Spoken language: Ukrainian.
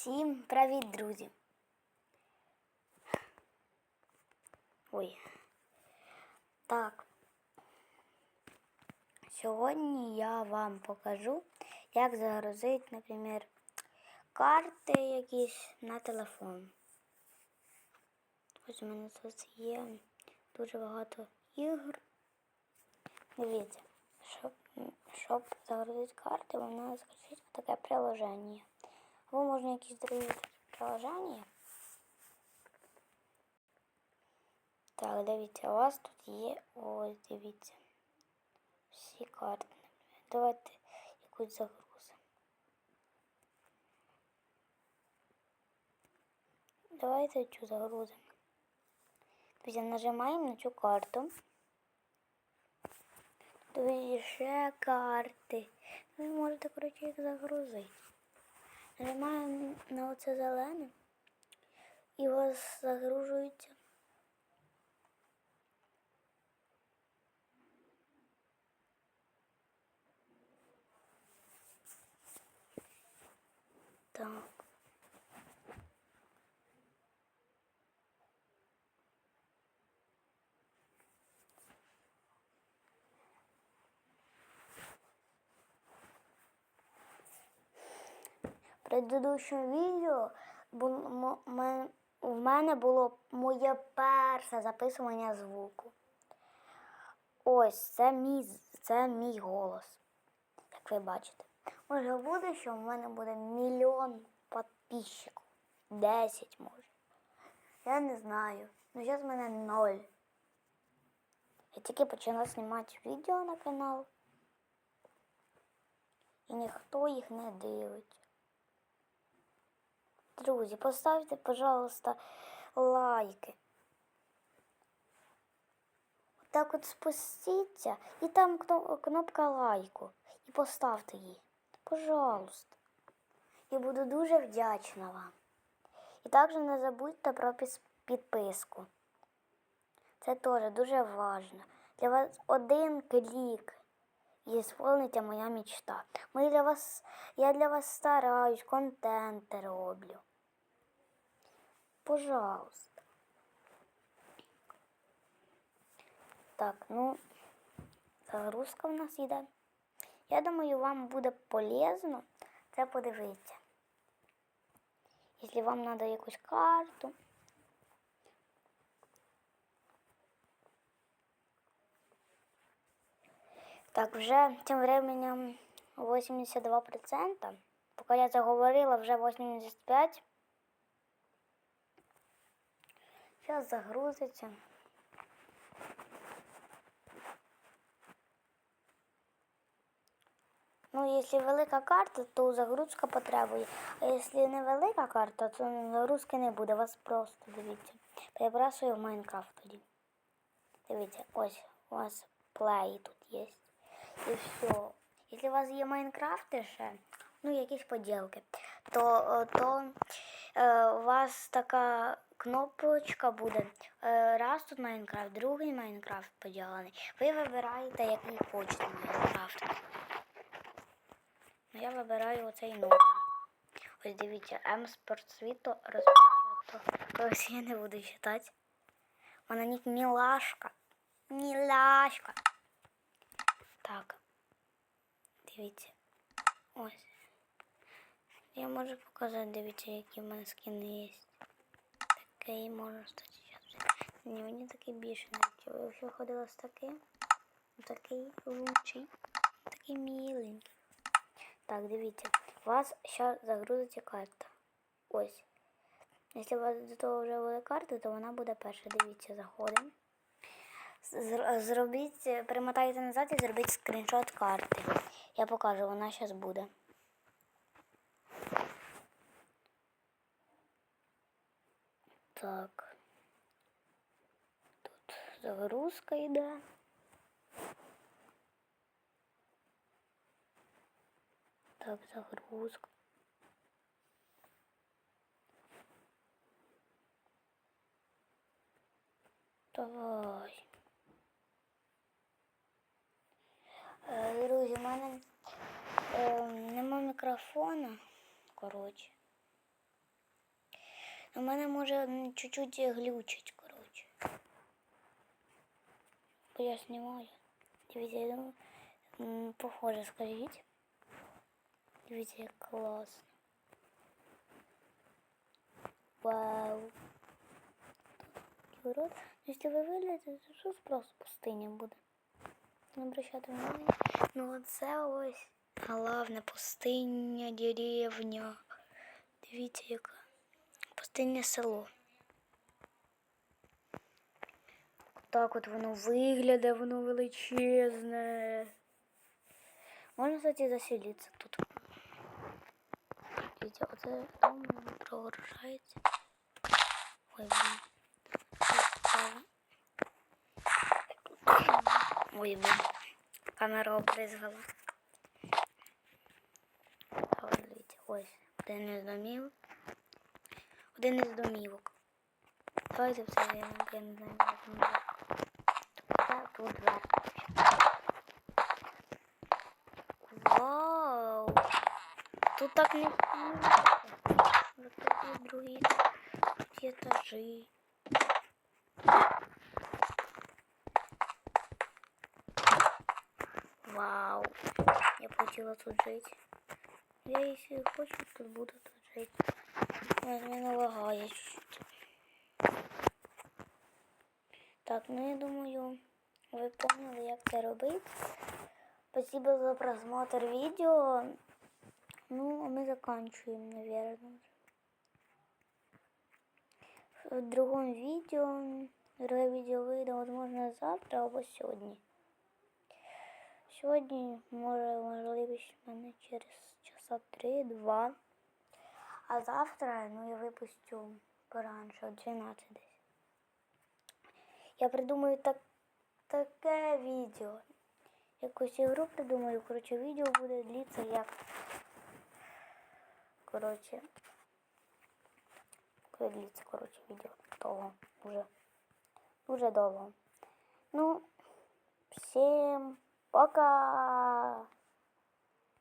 Всім привіт, друзі! Ой. Так. Сьогодні я вам покажу, як загрузити, наприклад, карти якісь на телефон. Ось у мене тут є дуже багато ігор. Дивіться, щоб, щоб загрузити карти, треба скачати таке приложення. Або можна якісь другі приложення. Так, дивіться, у вас тут є ось, дивіться. Всі карти. Давайте якусь загрузимо. Давайте цю загрузимо. Дивіться, нажимаємо на цю карту. Тут ще карти. Ви можете, коротше, їх загрузити. Нажимаємо на оце зелене і вас загружується. Так. Предыдущому відео у мене було моє перше записування звуку. Ось це мій, це мій голос, як ви бачите. Може буде, що в мене буде мільйон підписчиків. Десять може. Я не знаю. Ну зараз в мене ноль. Я тільки почала знімати відео на канал. І ніхто їх не дивиться. Друзі, поставте, пожалуйста, лайки. Так от спустіться, і там кнопка лайку. І поставте її. Пожалуйста. Я буду дуже вдячна вам. І також не забудьте про підписку. Це теж дуже важливо. Для вас один клік і сповниться моя мечта. Ми для вас, я для вас стараюсь, контент роблю. Пожалуйста. Так, ну, загрузка в нас йде. Я думаю, вам буде полезно це подивитися. Якщо вам треба якусь карту. Так, вже тим временем 82%. Поки я заговорила, вже 85%. Зараз загрузиться. Ну, якщо велика карта, то загрузка потребує. А якщо не карта, то загрузки не буде. Вас просто дивіться. Перебрасую в Майнкрафт тоді. Дивіться, ось у вас плей тут є. І все. Якщо у вас є Майнкрафти ще, ну якісь поділки, то, е, то у вас така кнопочка буде. Е, раз тут Майнкрафт, другий Майнкрафт поділений. Ви вибираєте, який хочете Майнкрафт. Я вибираю оцей новий. Ось дивіться, М спортсвіто розпочато. Ось я не буду читати. Вона нік мілашка. Мілашка. Так. Дивіться. Ось. Я можу показати, дивіться, які в мене скини є. Такий можна стати. Ні, мені такий більше не Ви вже ходила з таким. Такий лучший. Такий міленький. Так, дивіться. У вас зараз загрузиться карта. Ось. Якщо у вас до того вже буде карта, то вона буде перша. Дивіться, заходимо. Зробіть, перемотайте назад і зробіть скріншот карти. Я покажу, вона зараз буде. Так. Тут загрузка йде. Так, загрузка. Давай. Е, Друзі, в мене е, нема мікрофона. Коротше. У мене може чуть-чуть глючить, коротше. Бо я знімаю. Дивіться, я думаю, похоже, скажіть. Дивіться, як класно. Вау. Урод. Ну, Якщо ви вилізете, то що просто пустиня буде. Не обращати внимання. Ну оце ось головне пустиня, деревня. Дивіться, яка. Пустинне село. Так от воно виглядає, воно величезне. Можна, кстати, заселитися тут. Дивіться, оце дом прогружається. Ой, блін. Цікаво. Ой, блін. Камера обризгала. Так, дивіться, ось. Один із домів. Один із домівок. Давайте все я я не знаю, як він буде. Так, тут дверка. Вау! Тут так не Вот тут є другі тут є етажі. Вау! Я б хотіла тут жити. Я, якщо хочу, то буду тут жити. Мене лагає. Так, ну я думаю, ви поняли, як це робити. Спасибо за просмотр видео. Ну, а мы заканчиваем, наверное. В другом видео, другое видео выйдет, возможно, завтра або сьогодні. Сьогодні, може, можливість в мене через часа три-два. А завтра, ну, я випустю поранше, о 12 десь. Я придумаю так, таке відео. Якусь ігру придумаю. Коротше, відео буде длиться як. Коротше. Длиться, коротше, відео того вже. Дуже довго. Ну, всім пока!